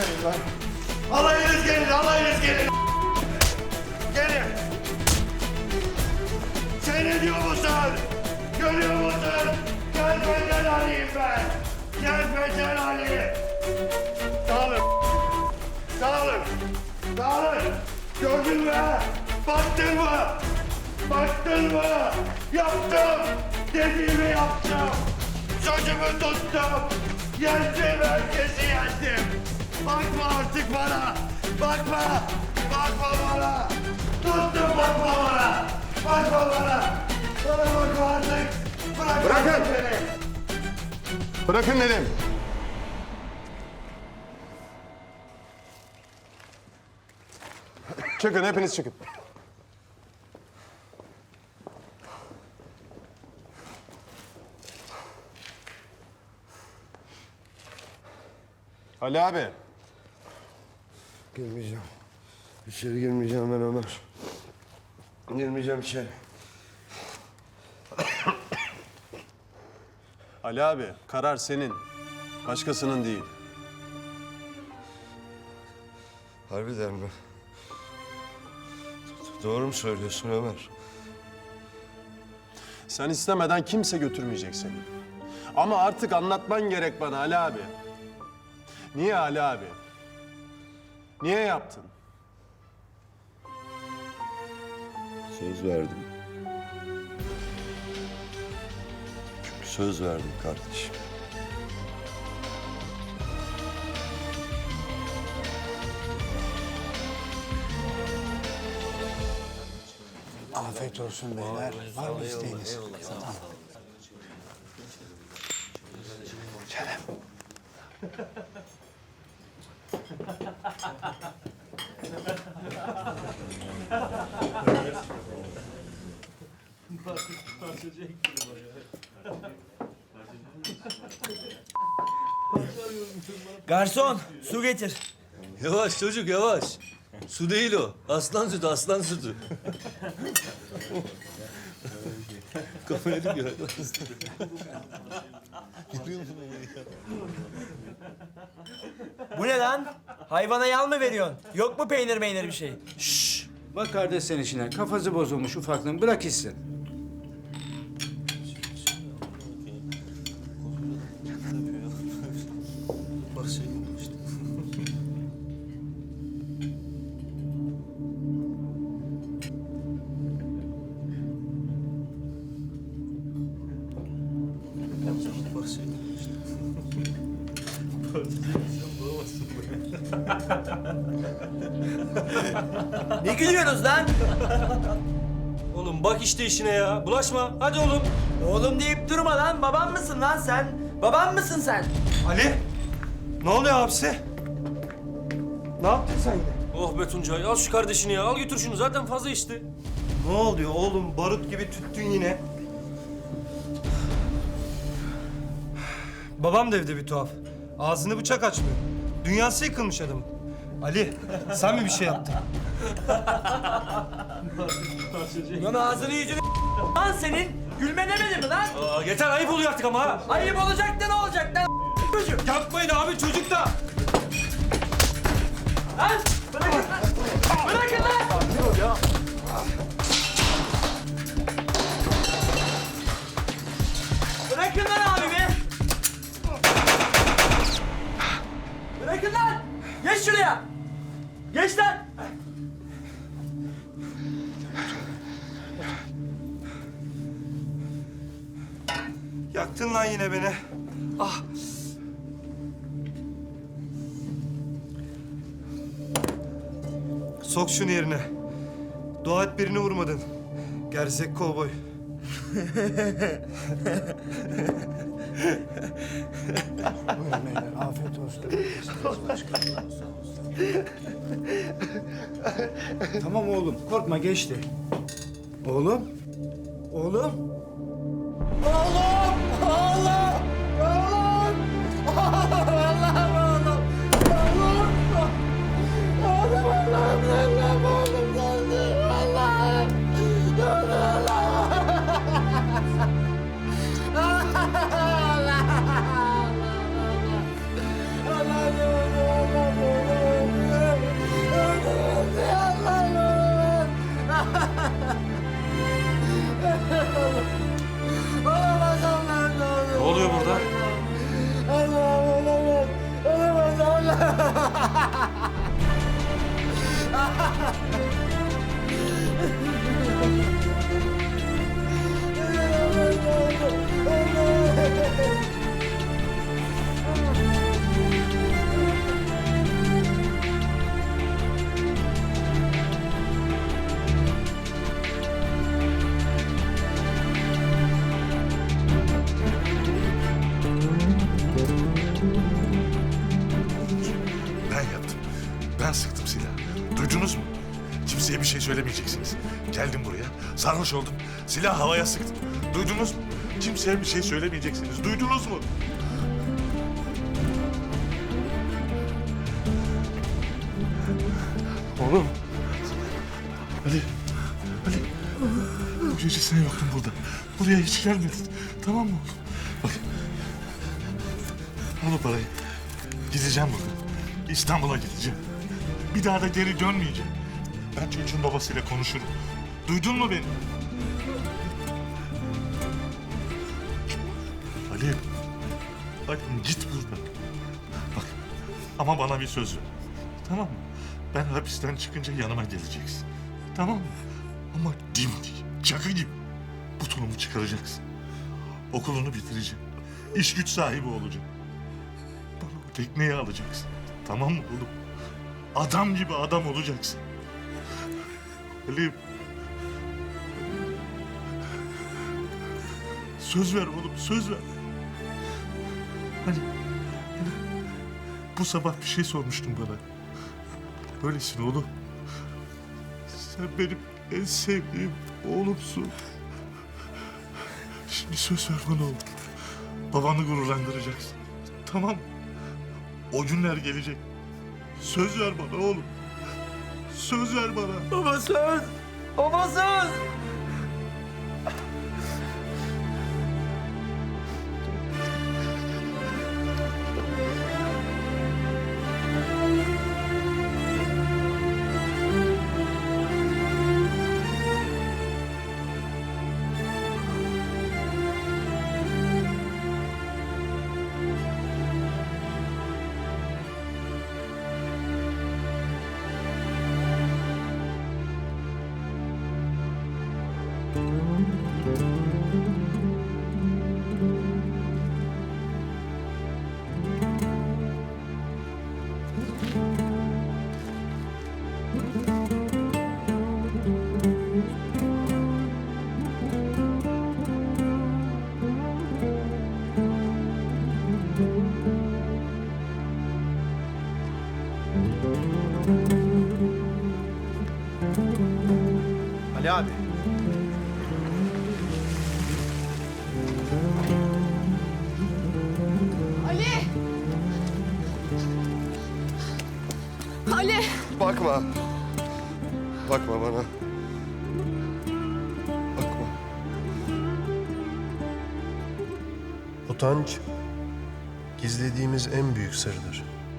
Gelin lan! Alayınız gelin, alayınız gelin! Gelin! Seyrediyor musun? Görüyor musun? Gel beden alayım ben! Gel beden alayım! Dağılın! Dağılın! Dağılın! Gördün mü? Baktın mı? Baktın mı? Yaptım! Dediğimi yaptım! Sözümü tuttum! Yendim herkesi yendim! Bakma artık bana! Bakma! Bakma bana! Tuttum bakma bana! Bakma bana! Bana bakma artık! Bırak Bırakın! beni! Bırakın dedim. Çıkın hepiniz çıkın. Ali abi. Girmeyeceğim. İçeri girmeyeceğim ben Ömer. Girmeyeceğim içeri. Ali abi karar senin. Başkasının değil. Harbiden mi? Doğru mu söylüyorsun Ömer? Sen istemeden kimse götürmeyecek seni. Ama artık anlatman gerek bana Ali abi. Niye Ali abi? Niye yaptın? Söz verdim. Çünkü söz verdim kardeşim. Afiyet olsun beyler. Var mı isteğiniz? Tamam. Garson su getir. Yavaş çocuk yavaş. Su değil o. Aslan sütü, aslan sütü. Kafaya dikiyor. Bu ne lan? Hayvana yal mı veriyorsun? Yok mu peynir meynir bir şey? Bak kardeş sen işine. Kafası bozulmuş ufaklığın. Bırak gitsin. Ne gülüyorsunuz lan? Oğlum bak işte işine ya. Bulaşma. Hadi oğlum. Oğlum deyip durma lan. Babam mısın lan sen? Babam mısın sen? Ali. Ne oluyor abisi? Ne yaptın sen yine? Oh be Tuncay al şu kardeşini ya. Al götür şunu zaten fazla içti. Ne oluyor oğlum? Barut gibi tüttün yine. Babam da evde bir tuhaf. Ağzını bıçak açmıyor. Dünyası yıkılmış adamın. Ali, sen mi bir şey yaptın? Lan ağzını yüzünü lan senin. Gülme demedi mi lan? Aa, yeter ayıp oluyor artık ama ha. Ayıp olacak da ne olacak lan? Çocuk. Yapmayın abi çocuk da. Yaktın lan yine beni. Ah. Sok şunu yerine. Dua et birini vurmadın. Gerzek kovboy. Buyurun beyler. Afiyet olsun. tamam oğlum. Korkma geçti. Oğlum. Oğlum. Ha ha ha! Söylemeyeceksiniz. Geldim buraya, sarhoş oldum. Silah havaya sıktım. Duydunuz mu? Kimseye bir şey söylemeyeceksiniz. Duydunuz mu? Oğlum. Ali. Ali. Bu gece sen yoktun burada. Buraya hiç gelmedin. Tamam mı oğlum? Bak. Al o parayı. Gideceğim buradan. İstanbul'a gideceğim. Bir daha da geri dönmeyeceğim. Ben çocuğun babasıyla konuşurum. Duydun mu beni? Ali. Bak git buradan. Bak ama bana bir söz ver. Tamam mı? Ben hapisten çıkınca yanıma geleceksin. Tamam mı? Ama dimdik, çakı gibi. Butonumu çıkaracaksın. Okulunu bitireceğim. İş güç sahibi olacağım. Bana tekneyi alacaksın. Tamam mı oğlum? Adam gibi adam olacaksın. Ali. Söz ver oğlum, söz ver. Hani, hani bu sabah bir şey sormuştun bana. Böylesin oğlum. Sen benim en sevdiğim oğlumsun. Şimdi söz ver bana oğlum. Babanı gururlandıracaksın. Tamam? O günler gelecek. Söz ver bana oğlum. Söz ver bana. Baba söz. Bakma. Bakma bana. Bakma. Utanç, gizlediğimiz en büyük sırdır.